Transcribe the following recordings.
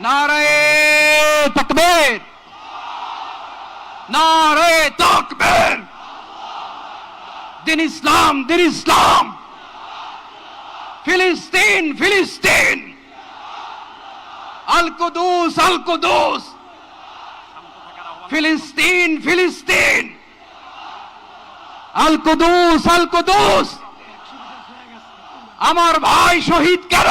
নারায়ে তকবীর। নারায়ে তকবীর। দিন ইসলাম দিন ইসলাম। ফিলিস্তিন ফিলিস্তিন। আল কুদুস আল কুদুস। ফিলিস্তিন ফিলিস্তিন। আল কুদুস আমার ভাই শহীদ কেন?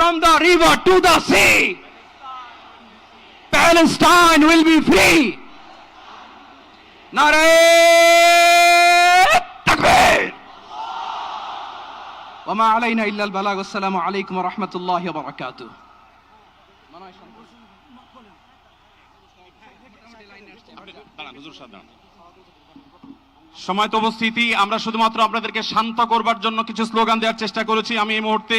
from the river to the sea. Palestine will be free. নারায় তাকবীর ওমা আলাইনা ইল্লাল বালাগ আসসালামু আলাইকুম ওয়া সময় তো বারাকাতুহু উপস্থিতি, আমরা শুধুমাত্র আপনাদেরকে শান্ত করবার জন্য কিছু স্লোগান দেওয়ার চেষ্টা করেছি আমি এই মুহূর্তে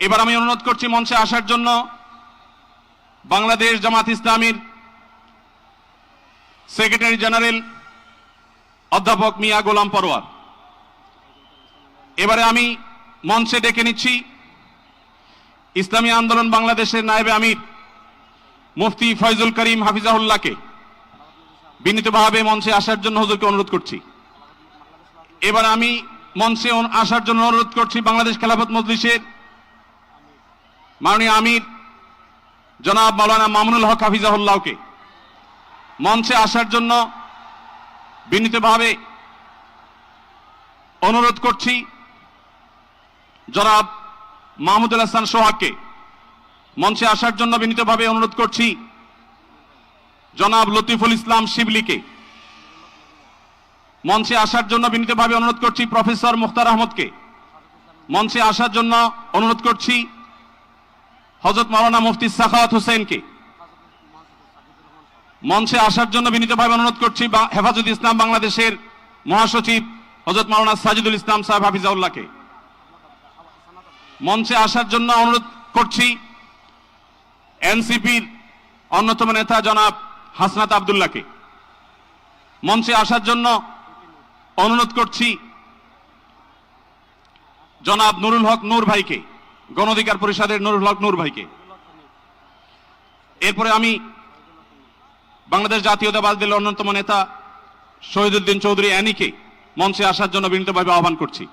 এবার আমি অনুরোধ করছি মঞ্চে আসার জন্য বাংলাদেশ জামাত ইসলামীর সেক্রেটারি জেনারেল অধ্যাপক মিয়া গোলাম পরোয়ার। এবারে আমি মঞ্চে ডেকে নিচ্ছি ইসলামী আন্দোলন বাংলাদেশের নায়েবে আমির মুফতি ফয়জুল করিম হাফিজাহুল্লাহকে বিনীতভাবে মঞ্চে আসার জন্য হুজুরকে অনুরোধ করছি। এবার আমি মঞ্চে আসার জন্য অনুরোধ করছি বাংলাদেশ খেলাফত মজলিসের মাননীয় আমির, জনাব মাওলানা মামুনুল হক হাফিজাহুল্লাহকে মঞ্চে আসার জন্য বিনীতভাবে অনুরোধ করছি। জনাব মাহমুদুল হাসান সোহাগকে মঞ্চে আসার জন্য বিনীতভাবে অনুরোধ করছি। জনাব লতিফুল ইসলাম শিবলিকে মঞ্চে আসার জন্য বিনীতভাবে অনুরোধ করছি। প্রফেসর মুখতার আহমদকে মঞ্চে আসার জন্য অনুরোধ করছি। হজরত মাওলানা মুফতি সাখাওয়াত হোসেনকে। মঞ্চে আসার জন্য বিনীতভাবে অনুরোধ করছি বা- হেফাজত ইসলাম বাংলাদেশের মহাসচিব হজরত মাওলানা সাজিদুল ইসলাম সাহেব হাফিজাউল্লাহকে। মঞ্চে আসার জন্য অনুরোধ করছি এনসিপির অন্যতম নেতা জনাব হাসনাত আবদুল্লাহকে। মঞ্চে আসার জন্য অনুরোধ করছি জনাব নুরুল হক নূর ভাইকে। গণঅধিকার পরিষদের নুরুল হক নূর ভাইকে। এরপরে আমি বাংলাদেশ জাতীয়তাবাদ দলের অন্যতম নেতা শহীদুদ্দিন চৌধুরী অ্যানিকে মঞ্চে আসার জন্য বিনীতভাবে আহ্বান করছি।